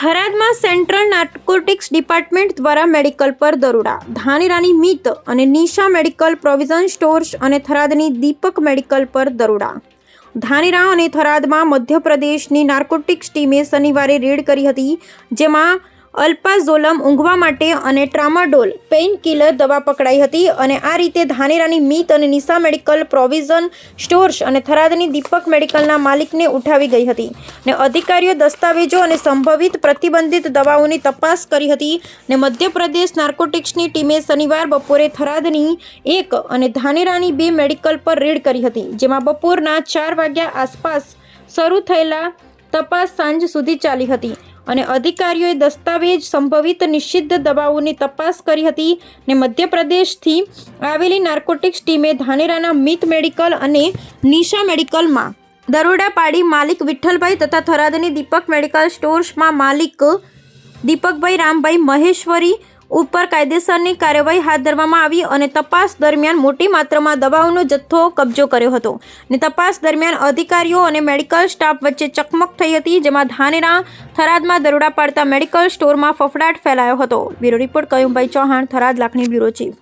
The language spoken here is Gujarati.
થરાદમાં સેન્ટ્રલ નાર્કોટિક્સ ડિપાર્ટમેન્ટ દ્વારા મેડિકલ પર દરોડા. ધાનેરાની મિત અને નિશા મેડિકલ પ્રોવિઝન સ્ટોર્સ અને થરાદની દીપક મેડિકલ પર દરોડા. ધાનેરા અને થરાદમાં મધ્યપ્રદેશની નાર્કોટિક્સ ટીમે શનિવારે રેડ કરી હતી, જેમાં અલ્પાઝોલમ ઊંઘવા માટે અને ટ્રામાડોલ પેઇન કિલર દવા પકડાઈ હતી અને આ રીતે ધાનેરાની મિત અને નિશા મેડિકલ પ્રોવિઝન સ્ટોર્સ અને થરાદની દીપક મેડિકલના માલિકને ઉઠાવી ગઈ હતી ને અધિકારીઓ દસ્તાવેજો અને સંભવિત પ્રતિબંધિત દવાઓની તપાસ કરી હતી ને મધ્યપ્રદેશ નાર્કોટિક્સની ટીમે શનિવાર બપોરે થરાદની એક અને ધાનેરાની બે મેડિકલ પર રેડ કરી હતી, જેમાં બપોરના ચાર વાગ્યા આસપાસ શરૂ થયેલા તપાસ સાંજ સુધી ચાલી હતી. અને અધિકારીઓએ દસ્તાવેજ સંભવિત નિષિદ્ધ દવાઓની તપાસ કરી હતી ને મધ્યપ્રદેશથી આવેલી નાર્કોટિક્સ ટીમે ધાનેરાના મિત મેડિકલ અને નિશા મેડિકલમાં દરોડા પાડી માલિક વિઠ્ઠલભાઈ તથા થરાદની દીપક મેડિકલ સ્ટોર્સમાં માલિક દીપકભાઈ રામભાઈ મહેશ્વરી ઉપર કાયદેસરની કાર્યવાહી હાથ ધરવામાં આવી અને તપાસ દરમિયાન મોટી માત્રામાં દવાઓનો જથ્થો કબજો કર્યો હતો. ને તપાસ દરમિયાન અધિકારીઓ અને મેડિકલ સ્ટાફ વચ્ચે ચકમક થઈ હતી, જેમાં ધાનેરા થરાદમાં દરોડા પાડતા મેડિકલ સ્ટોરમાં ફફડાટ ફેલાયો હતો. Bureau report Kayumbhai Chauhan, Tharad, Lakhani bureau chief.